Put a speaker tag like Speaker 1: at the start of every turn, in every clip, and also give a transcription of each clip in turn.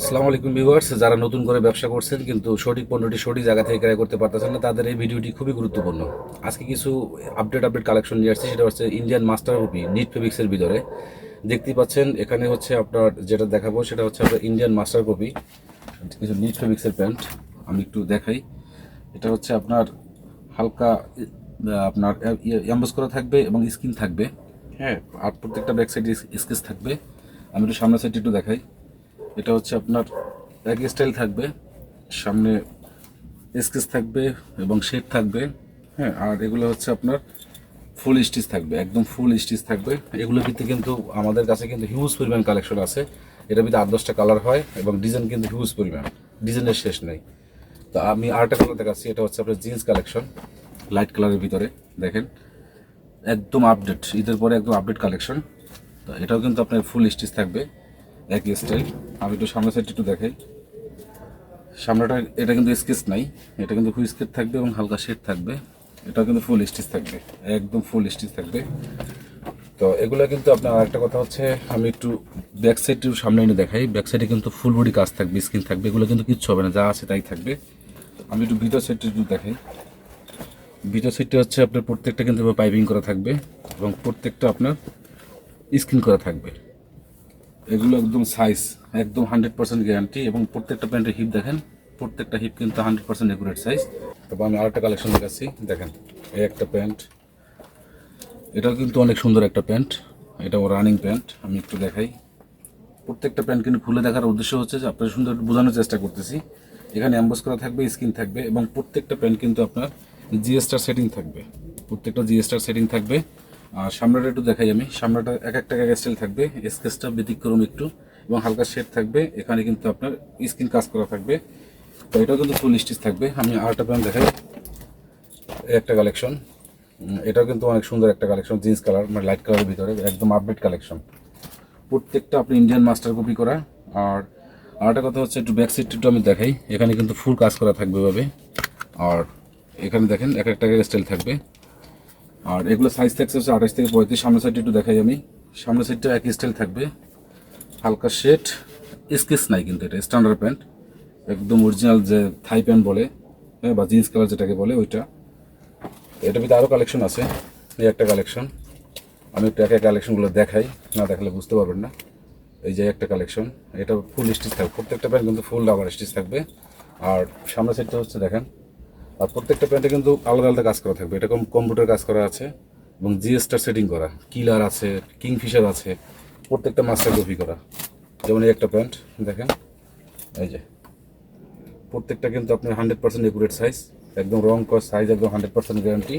Speaker 1: আসসালামু আলাইকুম ভিউয়ার্স যারা নতুন করে ব্যবসা করছেন কিন্তু সঠিক পণ্যটি সঠিক জায়গা থেকে ক্রয় করতে পারতেছেন না তাদের এই ভিডিওটি খুবই গুরুত্বপূর্ণ। আজকে কিছু আপডেট আপডেট কালেকশন নিয়ে আসছি সেটা হচ্ছে ইন্ডিয়ান মাস্টার কপি নিট ফেবিক্সের ভিতরে। দেখতেই পাচ্ছেন এখানে হচ্ছে আপনার যেটা দেখাবো সেটা হচ্ছে আপনার ইন্ডিয়ান মাস্টার কপি কিছু নিট ফেবিক্সের প্যান্ট আমি একটু দেখাই। এটা হচ্ছে আপনার হালকা আপনার অ্যাম্বাস করা থাকবে এবং স্কিন থাকবে। হ্যাঁ। আর প্রত্যেকটা ব্যাক সাইডে স্কেচ থাকবে। আমি একটু সামনের সাইডে একটু দেখাই। এটা হচ্ছে আপনার এক স্টাইল থাকবে, সামনে স্কেচ থাকবে এবং শেড থাকবে হ্যাঁ আর এগুলো হচ্ছে আপনার ফুল স্টিচ থাকবে, একদম ফুল স্টিচ থাকবে। এগুলোর ভিতরে কিন্তু আমাদের কাছে কিন্তু হিউজ পরিমাণ কালেকশন আছে। এটার ভিতরে আট দশটা কালার হয় এবং ডিজাইন কিন্তু হিউজ পরিমাণ ডিজাইনের শেষ নেই। তো আমি আরেকটা কালার দেখাচ্ছি, এটা হচ্ছে আপনার জিন্স কালেকশন লাইট কালারের ভিতরে, দেখেন। একদম আপডেট ঈদের পরে একদম আপডেট কালেকশন তো এটাও কিন্তু আপনার ফুল স্টিচ থাকবে, একই স্টাইল আমি একটু সামনের সাইড একটু দেখাই। সামনেটা, এটা কিন্তু স্কেচ নাই। এটা কিন্তু হুই স্কেচ থাকবে এবং হালকা শেড থাকবে। এটাও কিন্তু ফুল স্টিচ থাকবে। একদম ফুল স্টিচ থাকবে। তো এগুলো কিন্তু আপনার আরেকটা কথা হচ্ছে, আমি একটু ব্যাক সাইড সামনে এনে দেখাই। ব্যাক সাইডে কিন্তু ফুল বডি কাজ থাকবে স্কিন থাকবে, এগুলো কিন্তু কিচ্ছু হবে না, যা আছে তাই থাকবে। আমি একটু ভিতর সাইডটা একটু দেখাই। ভিতর সাইডটা হচ্ছে আপনার প্রত্যেকটা কিন্তু পাইপিং করা থাকবে এবং প্রত্যেকটা আপনার স্কিন করা থাকবে। এগুলো একদম সাইজ একদম হান্ড্রেড পার্সেন্ট গ্যারান্টি এবং প্রত্যেকটা প্যান্টের হিপ দেখেন, প্রত্যেকটা হিপ কিন্তু হান্ড্রেড পার্সেন্ট একুরেট সাইজ তারপর আমি আরেকটা কালেকশন দেখাচ্ছি, দেখেন, এই একটা প্যান্ট এটাও কিন্তু অনেক সুন্দর একটা প্যান্ট এটাও রানিং প্যান্ট আমি একটু দেখাই। প্রত্যেকটা প্যান্ট কিন্তু খুলে দেখার উদ্দেশ্য হচ্ছে যে আপনার সুন্দর বোঝানোর চেষ্টা করতেছি। এখানে অ্যাম্বাস করা থাকবে স্কিন থাকবে এবং প্রত্যেকটা প্যান্ট কিন্তু আপনার জিএসটার সেটিং থাকবে। প্রত্যেকটা জিএসটার সেটিং থাকবে। আর সামনেটা একটু দেখাই আমি। সামনেটা এক একটা এক স্টাইল থাকবে, স্কেচটা ব্যতিক্রম একটু এবং হালকা শেড থাকবে। এখানে কিন্তু আপনার স্কিন কাজ করা থাকবে। তো এটাও কিন্তু ফুল স্টিচ থাকবে। আমি আরেকটা প্যান্ট দেখাই। একটা কালেকশন এটাও কিন্তু অনেক সুন্দর একটা কালেকশন জিন্স কালার মানে লাইট কালারের ভিতরে, একদম আপডেট কালেকশন প্রত্যেকটা আপনি ইন্ডিয়ান মাস্টার কপি করা। আর আরেকটা কথা হচ্ছে একটু ব্যাক একটু আমি দেখাই। এখানে কিন্তু ফুল কাজ করা থাকবে এভাবে। আর এখানে দেখেন, এক একটা স্টাইল থাকবে। আর এগুলো সাইজ থাকছে হচ্ছে আঠাশ থেকে পঁয়ত্রিশ, সামনের সাইডটা একটু দেখাই আমি। সামনের সাইডটা একই স্টাইল থাকবে। হালকা শেড স্কেচ নাই কিন্তু এটা স্ট্যান্ডার্ড প্যান্ট একদম অরিজিনাল যে থাই প্যান্ট বলে হ্যাঁ বা জিন্স কালার যেটাকে বলে ওইটা। এটার ভিতরে আরও কালেকশন আছে, এই একটা কালেকশন আমি একটু একা কালেকশনগুলো দেখাই, না দেখালে বুঝতে পারবেন না। এই যে একটা কালেকশন এটা ফুল স্টিচ থাকবে। প্রত্যেকটা প্যান্ট কিন্তু ফুল ডাবল স্টিচ থাকবে। আর সামনের সাইডটা হচ্ছে দেখেন প্রত্যেকটা প্যান্টে কিন্তু আলাদা আলাদা কাজ করা থাকবে। এটা কম্পিউটার কাজ করা আছে এবং জিএসটার সেটিং করা। কিলার আছে কিংফিশার আছে, প্রত্যেকটা মাস্টার কপি করা। যেমন এই একটা প্যান্ট, দেখেন, এই যে। প্রত্যেকটা কিন্তু আপনার হান্ড্রেড পার্সেন্ট একুরেট সাইজ একদম রং কস সাইজ একদম হান্ড্রেড পার্সেন্ট গ্যারান্টি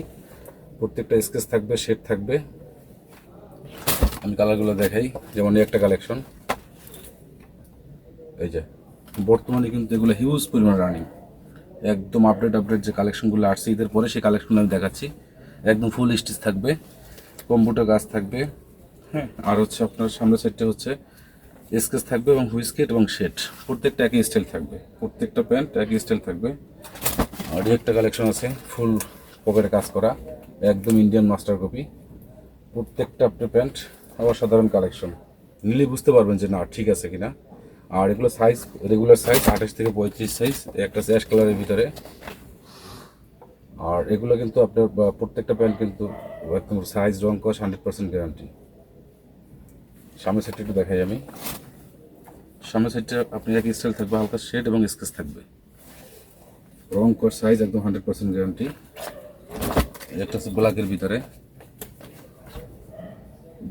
Speaker 1: প্রত্যেকটা স্কেচ থাকবে শেড থাকবে। আমি কালারগুলো দেখাই, যেমন এই একটা কালেকশন এই যে। বর্তমানে কিন্তু এগুলো হিউজ পরিমাণ রানিং একদম আপডেট আপডেট যে কালেকশনগুলো আসছে, ঈদের পরে সেই কালেকশনগুলো আমি দেখাচ্ছি। একদম ফুল স্টিচ থাকবে কম্পিউটার গাছ থাকবে হ্যাঁ আর হচ্ছে আপনার সামনের সাইডটা হচ্ছে স্কেচ থাকবে এবং হুইস্কেট এবং শেড প্রত্যেকটা একই স্টাইল থাকবে, প্রত্যেকটা প্যান্ট একই স্টাইল থাকবে। আর একটা কালেকশন আছে ফুল পকেটে কাজ করা, একদম ইন্ডিয়ান মাস্টার কপি প্রত্যেকটা আপনার প্যান্ট অসাধারণ কালেকশন নিলে বুঝতে পারবেন যে না, ঠিক আছে কিনা। আর এগুলো সাইজ রেগুলার সাইজ আঠাশ থেকে পঁয়ত্রিশ সাইজ একটা অ্যাশ কালারের ভিতরে। আর এগুলো কিন্তু আপনার প্রত্যেকটা প্যান্ট কিন্তু একদম সাইজ রং কস হান্ড্রেড পার্সেন্ট গ্যারান্টি সামনের সাইডটা একটু দেখাই আমি। সামনের সাইডটা আপনি এক স্টাইল থাকবে, হালকা শেড এবং স্কেচ থাকবে। রং কস সাইজ একদম হান্ড্রেড পার্সেন্ট গ্যারান্টি একটা হচ্ছে ব্ল্যাকের ভিতরে।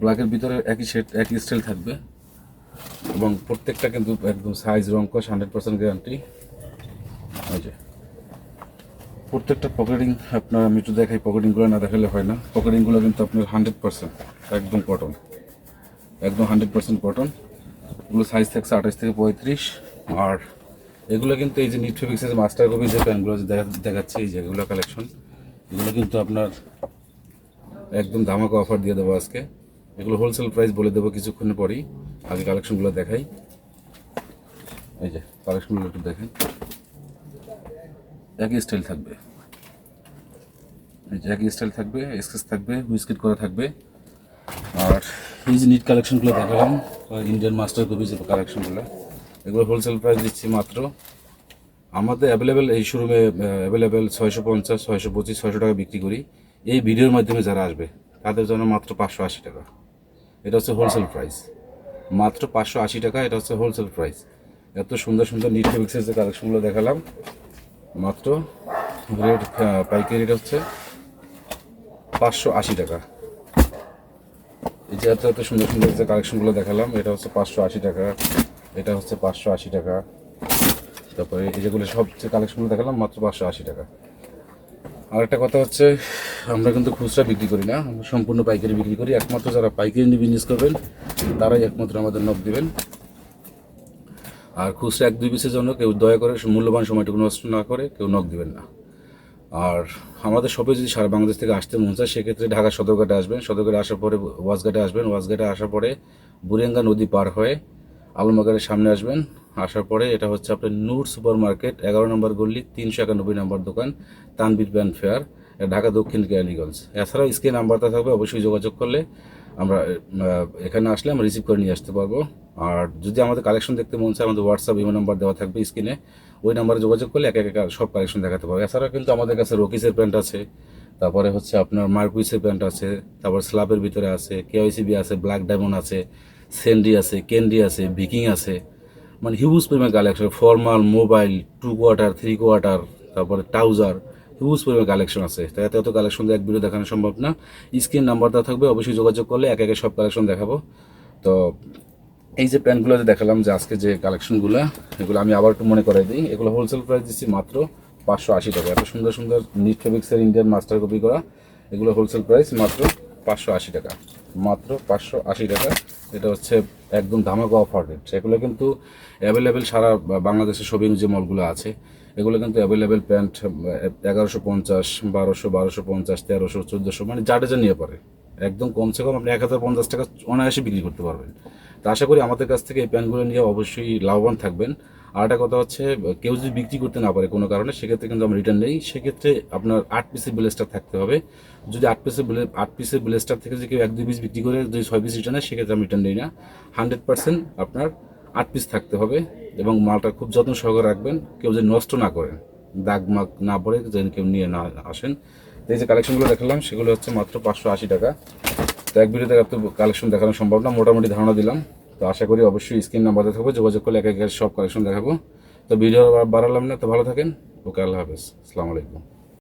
Speaker 1: ব্ল্যাকের ভিতরে একই শেড একই স্টাইল থাকবে। এবং প্রত্যেকটা কিন্তু একদম সাইজ রং কস হান্ড্রেড পার্সেন্ট গ্যারান্টি ওই যে। প্রত্যেকটা পকেটিং আপনার, আমি একটু দেখাই পকেটিংগুলো না দেখালে হয় না। পকেটিংগুলো কিন্তু আপনার হান্ড্রেড পার্সেন্ট একদম কটন একদম হান্ড্রেড পার্সেন্ট কটন এগুলো সাইজ থাকছে আঠাশ থেকে পঁয়ত্রিশ। আর এগুলো কিন্তু এই যে নিট ফেবিক্সের মাস্টার কপি যে প্যান্টগুলো দেখা, দেখাচ্ছে, এই যে এগুলো কালেকশন এগুলো কিন্তু আপনার একদম ধামাকা অফার দিয়ে দেবো আজকে। এগুলো হোলসেল প্রাইস বলে দেবো কিছুক্ষণের পরেই। আগে কালেকশনগুলো দেখাই। এই যে কালেকশনগুলো একটু দেখেন। একই স্টাইল থাকবে। এই যে একই স্টাইল থাকবে স্কেচ থাকবে হুইস্কিট করা থাকবে। আর এই যে নিট কালেকশনগুলো দেখালাম ইন্ডিয়ান মাস্টার কপি যে কালেকশনগুলো এগুলো হোলসেল প্রাইস দিচ্ছি মাত্র। আমাদের অ্যাভেলেবেল এই শোরুমে অ্যাভেলেবেল ছয়শো পঞ্চাশ, ছয়শো পঁচিশ, ছয়শো টাকা বিক্রি করি। এই ভিডিওর মাধ্যমে যারা আসবে, তাদের জন্য মাত্র পাঁচশো আশি টাকা। এটা হচ্ছে হোলসেল প্রাইস মাত্র পাঁচশো আশি টাকা, এটা হচ্ছে হোলসেল প্রাইস এত সুন্দর সুন্দর নিট ফেব্রিক্সের যে কালেকশনগুলো দেখালাম। মাত্র রেট পাইকারি রেট হচ্ছে পাঁচশো আশি টাকা। এই যে এত এত সুন্দর সুন্দর যে কালেকশনগুলো দেখালাম, এটা হচ্ছে পাঁচশো আশি টাকা, এটা হচ্ছে পাঁচশো আশি টাকা। তারপরে এই যেগুলো সব যে কালেকশনগুলো দেখালাম, মাত্র পাঁচশো আশি টাকা। আর একটা কথা হচ্ছে, আমরা কিন্তু খুচরা বিক্রি করি না, আমরা সম্পূর্ণ পাইকারি বিক্রি করি। একমাত্র যারা পাইকারি নিয়ে বিজনেস করবেন, তারাই একমাত্র আমাদের নখ দিবেন। আর খুচরা এক দুই পিসের জন্য কেউ দয়া করে মূল্যবান সময়টুকু নষ্ট না করে কেউ নখ দিবেন না। আর আমাদের সবাই যদি সারা বাংলাদেশ থেকে আসতে মন চায়, সেক্ষেত্রে ঢাকা সদরঘাটে আসবেন। সদরঘাটে আসার পরে ওয়াজঘাটে আসবেন। ওয়াজঘাটে আসার পরে বুরিয়াঙ্গা নদী পার হয়ে আলমবাগারের সামনে আসবেন। আসার পরে এটা হচ্ছে আপনার নূর সুপার মার্কেট এগারো নম্বর গল্লি তিনশো একানব্বই নম্বর দোকান তানবির ব্যান্ড ফেয়ার, ঢাকা দক্ষিণ কেরানীগঞ্জ। এছাড়াও স্ক্রিন নাম্বারটা থাকবে, অবশ্যই যোগাযোগ করলে আমরা এখানে আসলে আমরা রিসিভ করে নিয়ে আসতে পারব। আর যদি আমাদের কালেকশন দেখতে মন চায়, আমাদের হোয়াটসঅ্যাপ ইমেল নাম্বার দেওয়া থাকবে স্ক্রিনে। ওই নাম্বারে যোগাযোগ করলে এক এক সব কালেকশন দেখাতে পারব। এছাড়াও কিন্তু আমাদের কাছে রকিসের প্যান্ট আছে, তারপরে হচ্ছে আপনার মার্কুইসের প্যান্ট আছে, তারপর স্ল্যাবের ভিতরে আছে কেওয়াইসিবি আছে ব্ল্যাক ডায়মন্ড আছে সেন্ডি আছে কেন্ডি আছে ভিকিং আছে। মানে হিউজ পরিমাণ collection formal mobile two quarter three quarter তারপরে ট্রাউজার হিউজ পরিমাণ কালেকশন আছে। তাই এত এত কালেকশন এক ভিডিও দেখানো সম্ভব না। স্ক্রিন নাম্বারটা থাকবে, অবশ্যই যোগাযোগ করলে এক একে সব কালেকশন দেখাবো। তো এই যে প্যান্টগুলো যে দেখালাম যে আজকে যে কালেকশনগুলো এগুলো আমি আবার একটু মনে করাই দিই। এগুলো হোলসেল প্রাইস দিচ্ছি মাত্র পাঁচশো আশি টাকা। এত সুন্দর সুন্দর নিট ফেব্রিক্সের ইন্ডিয়ান মাস্টার কপি করা, এগুলো হোলসেল প্রাইস মাত্র পাঁচশো আশি টাকা। মাত্র পাঁচশো আশি টাকা। এটা হচ্ছে একদম ধামাকা অফার রেট এগুলো কিন্তু অ্যাভেলেবেল সারা বাংলাদেশের শপিং যে মলগুলো আছে। এগুলো কিন্তু অ্যাভেলেবেল প্যান্ট এগারোশো পঞ্চাশ, বারোশো বারোশো পঞ্চাশ, তেরোশো, চোদ্দোশো মানে যা যা নিয়ে পারে। একদম কমসে কম আপনি এক হাজার পঞ্চাশ টাকা অনায়াসে বিক্রি করতে পারবেন। তা আশা করি আমাদের কাছ থেকে এই প্যান্টগুলো নিয়ে অবশ্যই লাভবান থাকবেন। আর একটা কথা হচ্ছে, কেউ যদি বিক্রি করতে না পারে কোনো কারণে, সেক্ষেত্রে কিন্তু আমরা রিটার্ন নেই। সেক্ষেত্রে আপনার আট পিসের ব্লেস্টার থাকতে হবে। যদি আট পিসের আট পিসের ব্লেস্টার থেকে যদি কেউ এক দুই পিস বিক্রি করে, যদি ছয় পিস রিটার্ন নেয়, সেক্ষেত্রে আমি রিটার্ন নেই না। হান্ড্রেড পার্সেন্ট আপনার আট পিস থাকতে হবে এবং মালটা খুব যত্ন সহকারে রাখবেন। কেউ যদি নষ্ট না করেন, দাগ মাগ না পড়ে, যেন কেউ নিয়ে না আসেন। এই যে কালেকশনগুলো দেখালাম, সেগুলো হচ্ছে মাত্র পাঁচশো আশি টাকা। তো এক ভিডিওতে কালেকশন দেখানো সম্ভব না, মোটামুটি ধারণা দিলাম। তো আশা করি অবশ্যই স্ক্রিন নাম্বারটা থাকবে যোগাযোগ করলে এক এক সব কালেকশন দেখাবো। তো ভিডিও বাড়ালাম না, তো ভালো থাকেন। ওকে, আল্লাহ হাফেজ। আসসালামু আলাইকুম।